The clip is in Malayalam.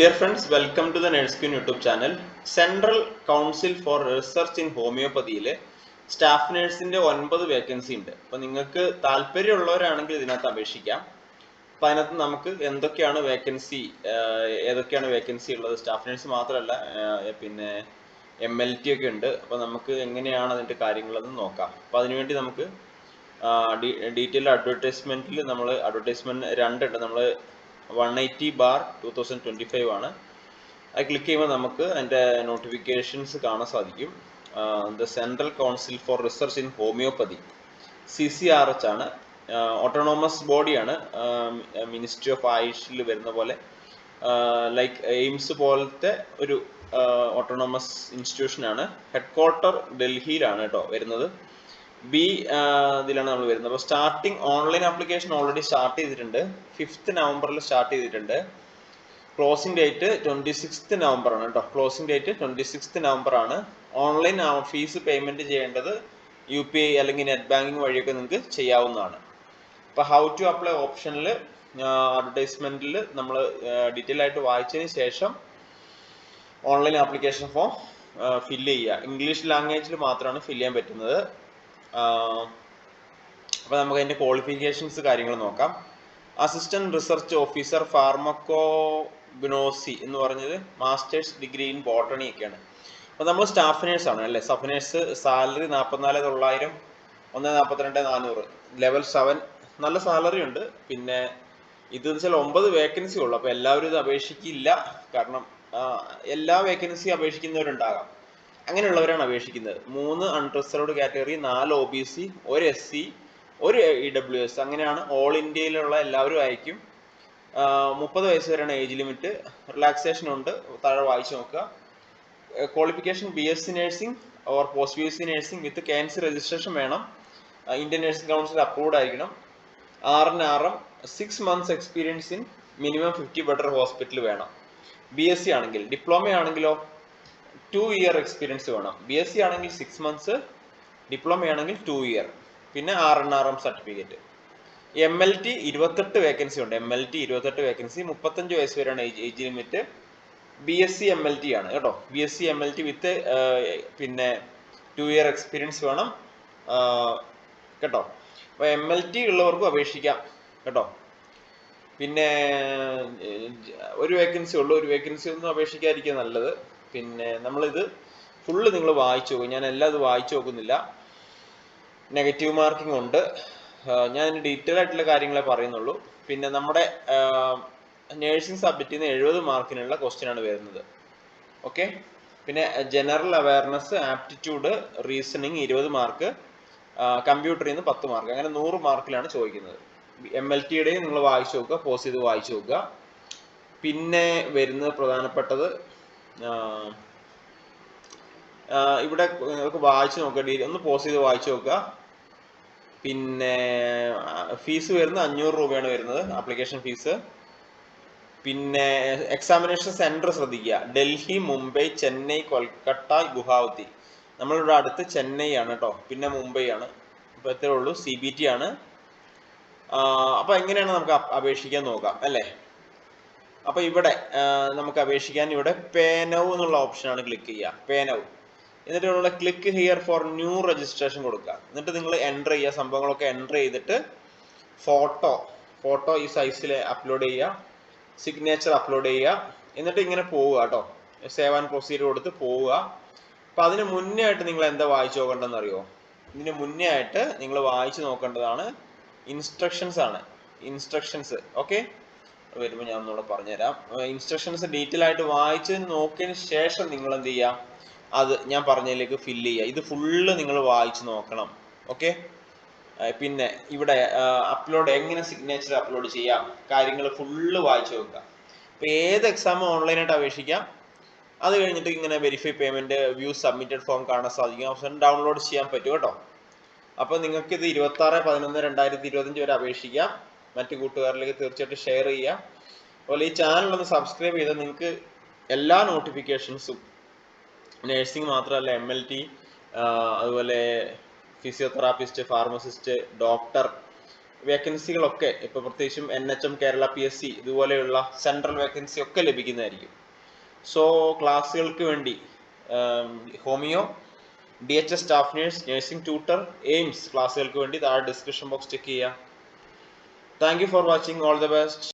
Dear friends welcome to the Nerdskin YouTube channel central council for research in ഹോമിയോപ്പതിയിലെ staff നഴ്സിന്റെ ഒൻപത് വേക്കൻസി ഉണ്ട്. അപ്പോൾ നിങ്ങൾക്ക് താല്പര്യമുള്ളവരാണെങ്കിൽ ഇതിനകത്ത് അപേക്ഷിക്കാം. അപ്പൊ അതിനകത്ത് നമുക്ക് എന്തൊക്കെയാണ് വേക്കൻസി ഏതൊക്കെയാണ് വേക്കൻസി ഉള്ളത്? സ്റ്റാഫ് നേഴ്സ് മാത്രമല്ല പിന്നെ എം എൽ ടി ഒക്കെ ഉണ്ട്. അപ്പോൾ നമുക്ക് എങ്ങനെയാണ് അതിന്റെ കാര്യങ്ങളെന്ന് നോക്കാം. അപ്പൊ അതിനുവേണ്ടി നമുക്ക് ഡീറ്റെയിൽ അഡ്വർടൈസ്മെന്റിൽ നമ്മൾ അഡ്വർടൈസ്മെന്റ് രണ്ടുണ്ട് നമ്മൾ one eighty bar two thousand twenty five ആണ്. അത് ക്ലിക്ക് ചെയ്യുമ്പോൾ നമുക്ക് അതിന്റെ നോട്ടിഫിക്കേഷൻസ് കാണാൻ സാധിക്കും. The central council for research in homoeopathy C C R H ആണ്. ഓട്ടോണോമസ് ബോഡിയാണ് മിനിസ്ട്രി ഓഫ് ആയുഷിൽ വരുന്ന പോലെ. ലൈക്ക് എയിംസ് പോലത്തെ ഒരു ഓട്ടോണോമസ് ഇൻസ്റ്റിറ്റ്യൂഷനാണ് ഹെഡ് ക്വാർട്ടർ ഡൽഹിയിലാണ് കേട്ടോ വരുന്നത്. ബി ഇതിലാണ് നമ്മൾ വരുന്നത്. അപ്പോൾ starting online application already start ചെയ്തിട്ടുണ്ട്. ഫിഫ്ത്ത് നവംബറിൽ സ്റ്റാർട്ട് ചെയ്തിട്ടുണ്ട്. Closing date twenty sixth November ആണ് കേട്ടോ. Closing date twenty sixth November ആണ് ഓൺലൈൻ ഫീസ് പേയ്മെന്റ് ചെയ്യേണ്ടത് യു പി ഐ അല്ലെങ്കിൽ നെറ്റ് ബാങ്കിങ് വഴിയൊക്കെ നിങ്ങൾക്ക് ചെയ്യാവുന്നതാണ്. അപ്പോൾ ഹൗ ടു അപ്ലൈ ഓപ്ഷനിൽ അഡ്വർടൈസ്മെന്റിൽ നമ്മൾ ഡീറ്റെയിൽ ആയിട്ട് വായിച്ചതിന് ശേഷം ഓൺലൈൻ ആപ്ലിക്കേഷൻ ഫോം ഫില്ല് ചെയ്യുക. ഇംഗ്ലീഷ് ലാംഗ്വേജിൽ മാത്രമാണ് ഫില്ല് ചെയ്യാൻ പറ്റുന്നത്. അപ്പോൾ നമുക്ക് അതിന്റെ ക്വാളിഫിക്കേഷൻസ് കാര്യങ്ങൾ നോക്കാം. അസിസ്റ്റന്റ് റിസർച്ച് ഓഫീസർ ഫാർമക്കോഗ്നോസി എന്ന് പറഞ്ഞത് മാസ്റ്റേഴ്സ് ഡിഗ്രി ഇൻ ബോട്ടണി ഒക്കെയാണ്. അപ്പോൾ നമ്മൾ സ്റ്റാഫ് നേഴ്സ് ആണ് അല്ലേ? സ്റ്റാഫ് നേഴ്സ് സാലറി നാൽപ്പത്തിനാല് തൊള്ളായിരം ഒന്ന് നാൽപ്പത്തിരണ്ട് നാനൂറ്. ലെവൽ സെവൻ നല്ല സാലറി ഉണ്ട്. പിന്നെ ഇത് വെച്ചാൽ ഒമ്പത് വേക്കൻസി ഉള്ളു. അപ്പോൾ എല്ലാവരും ഇത് അപേക്ഷിക്കില്ല. കാരണം എല്ലാ വേക്കൻസി അപേക്ഷിക്കുന്നവരുണ്ടാകാം. അങ്ങനെയുള്ളവരാണ് അപേക്ഷിക്കുന്നത്. മൂന്ന് അൺറിസർവ്ഡ് കാറ്റഗറി നാല് ഒ ബി സി ഒരു എസ് സി ഒരു ഇ ഡബ്ല്യു എസ് അങ്ങനെയാണ് ഓൾ ഇന്ത്യയിലുള്ള എല്ലാവരും അയക്കും മുപ്പത് വയസ്സ് വരെയാണ് ഏജ് ലിമിറ്റ് റിലാക്സേഷൻ ഉണ്ട്. താഴെ വായിച്ചു നോക്കുക. Qualification B S C nursing or post B S C nursing with cancer registration വേണം. ഇന്ത്യൻ നഴ്സിംഗ് കൗൺസിൽ അപ്രൂവ്ഡ് ആയിരിക്കണം. R M six months experience in minimum fifty bedded hospital വേണം. ബി എസ് സി ആണെങ്കിൽ ഡിപ്ലോമ ആണെങ്കിലോ ടു ഇയർ എക്സ്പീരിയൻസ് വേണം. ബി എസ് സി ആണെങ്കിൽ സിക്സ് മന്ത്സ് ഡിപ്ലോമ ആണെങ്കിൽ ടു ഇയർ പിന്നെ R N R M certificate M L T ഇരുപത്തെട്ട് വേക്കൻസി ഉണ്ട്. എം എൽ ടി ഇരുപത്തെട്ട് വേക്കൻസി മുപ്പത്തഞ്ച് വയസ്സ് വരെയാണ് age limit B S C M L T ആണ് കേട്ടോ. B S C M L T with പിന്നെ ടു ഇയർ എക്സ്പീരിയൻസ് വേണം. കേട്ടോ. അപ്പോൾ എം എൽ ടി ഉള്ളവർക്കും അപേക്ഷിക്കാം കേട്ടോ. പിന്നെ ഒരു വേക്കൻസി ഉള്ളൂ. ഒരു വേക്കൻസി ഒന്നും അപേക്ഷിക്കാതിരിക്കുക നല്ലത്. പിന്നെ നമ്മളിത് ഫുള്ള് നിങ്ങൾ വായിച്ചു നോക്കും. ഞാൻ എല്ലാം ഇത് വായിച്ചു നോക്കുന്നില്ല. നെഗറ്റീവ് മാർക്കിംഗ് ഉണ്ട്. ഞാൻ ഡീറ്റെയിൽ ആയിട്ടുള്ള കാര്യങ്ങളെ പറയുന്നുള്ളൂ. പിന്നെ നമ്മുടെ നേഴ്സിംഗ് സബ്ജക്റ്റിൽ നിന്ന് എഴുപത് മാർക്കിനുള്ള ക്വസ്റ്റ്യൻ ആണ് വരുന്നത്. ഓക്കെ പിന്നെ ജനറൽ അവയർനെസ് ആപ്റ്റിറ്റ്യൂഡ് റീസണിങ് ഇരുപത് മാർക്ക്. കമ്പ്യൂട്ടറിൽ നിന്ന് പത്ത് മാർക്ക്. അങ്ങനെ നൂറ് മാർക്കിലാണ് ചോദിക്കുന്നത്. എം എൽ ടിയുടെയും നിങ്ങൾ വായിച്ചു നോക്കുക പോസ് ചെയ്ത് വായിച്ചു നോക്കുക. പിന്നെ വരുന്നത് പ്രധാനപ്പെട്ടത് ഇവിടെ നിങ്ങൾക്ക് വായിച്ചു നോക്കുക ഒന്ന് പോസ് ചെയ്ത് വായിച്ചു നോക്കുക. പിന്നെ ഫീസ് വരുന്നത് അഞ്ഞൂറ് രൂപയാണ് വരുന്നത് ആപ്ലിക്കേഷൻ ഫീസ്. പിന്നെ എക്സാമിനേഷൻ സെന്റർ ശ്രദ്ധിക്കുക. ഡൽഹി മുംബൈ ചെന്നൈ കൊൽക്കട്ട ഗുവാഹത്തി. നമ്മളിവിടെ അടുത്ത് ചെന്നൈ ആണ് കേട്ടോ പിന്നെ മുംബൈ ആണ് ഇപ്പൊ എത്രയേ ഉള്ളൂ. സി ബി ടി ആണ്. അപ്പോൾ എങ്ങനെയാണ് നമുക്ക് അപേക്ഷിക്കാൻ നോക്കാം അല്ലേ? അപ്പൊ ഇവിടെ നമുക്ക് അപേക്ഷിക്കാൻ ഇവിടെ പേനവ് എന്നുള്ള ഓപ്ഷനാണ് ക്ലിക്ക് ചെയ്യുക. പേനവ് എന്നിട്ട് ഇവിടെ click here for new registration കൊടുക്കുക. എന്നിട്ട് നിങ്ങൾ എന്റർ ചെയ്യുക. സംഭവങ്ങളൊക്കെ എന്റർ ചെയ്തിട്ട് ഫോട്ടോ ഫോട്ടോ ഈ സൈസിൽ അപ്ലോഡ് ചെയ്യുക. സിഗ്നേച്ചർ അപ്ലോഡ് ചെയ്യുക. എന്നിട്ട് ഇങ്ങനെ പോവുക കേട്ടോ. സേവ് ആൻഡ് പ്രൊസീജിയർ കൊടുത്ത് പോവുക. അപ്പൊ അതിന് മുന്നേ ആയിട്ട് നിങ്ങൾ എന്താ വായിച്ചു നോക്കേണ്ടതെന്ന് അറിയോ? ഇതിന് മുന്നേ ആയിട്ട് നിങ്ങൾ വായിച്ചു നോക്കേണ്ടതാണ് ഇൻസ്ട്രക്ഷൻസ് ആണ്. ഇൻസ്ട്രക്ഷൻസ് ഓക്കെ വരുമ്പോൾ ഞാൻ ഒന്നുകൂടെ പറഞ്ഞുതരാം. ഇൻസ്ട്രക്ഷൻസ് ഡീറ്റെയിൽ ആയിട്ട് വായിച്ച് നോക്കിയതിന് ശേഷം നിങ്ങൾ എന്ത് ചെയ്യുക അത് ഞാൻ പറഞ്ഞതിലേക്ക് ഫില്ല് ചെയ്യുക ഇത് ഫുള്ള് നിങ്ങൾ വായിച്ച് നോക്കണം. ഓക്കെ പിന്നെ ഇവിടെ അപ്ലോഡ് എങ്ങനെ സിഗ്നേച്ചർ അപ്ലോഡ് ചെയ്യാം? കാര്യങ്ങൾ ഫുള്ള് വായിച്ചു നോക്കുക. അപ്പോൾ ഏത് എക്സാം ഓൺലൈനായിട്ട് അപേക്ഷിക്കാം? അത് കഴിഞ്ഞിട്ട് ഇങ്ങനെ verify payment view submitted form കാണാൻ സാധിക്കും. ഓപ്ഷൻ ഡൗൺലോഡ് ചെയ്യാൻ പറ്റും കേട്ടോ. അപ്പോൾ നിങ്ങൾക്ക് ഇത് ഇരുപത്തി ആറ് പതിനൊന്ന് രണ്ടായിരത്തി ഇരുപത്തഞ്ച് വരെ അപേക്ഷിക്കാം. മറ്റു കൂട്ടുകാരിലേക്ക് തീർച്ചയായിട്ടും ഷെയർ ചെയ്യുക. അതുപോലെ ഈ ചാനൽ ഒന്ന് സബ്സ്ക്രൈബ് ചെയ്താൽ നിങ്ങൾക്ക് എല്ലാ നോട്ടിഫിക്കേഷൻസും നേഴ്സിംഗ് മാത്രമല്ല എം എൽ ടി അതുപോലെ ഫിസിയോതെറാപ്പിസ്റ്റ് ഫാർമസിസ്റ്റ് ഡോക്ടർ വേക്കൻസികളൊക്കെ ഇപ്പോൾ പ്രത്യേകിച്ചും N H M Kerala P S C ഇതുപോലെയുള്ള സെൻട്രൽ വേക്കൻസി ഒക്കെ ലഭിക്കുന്നതായിരിക്കും. സോ ക്ലാസ്സുകൾക്ക് വേണ്ടി homoeo D H S staff nurse nursing tutor AIIMS ക്ലാസ്സുകൾക്ക് വേണ്ടി താഴെ ഡിസ്ക്രിപ്ഷൻ ബോക്സ് ചെക്ക് ചെയ്യുക. Thank you for watching all the best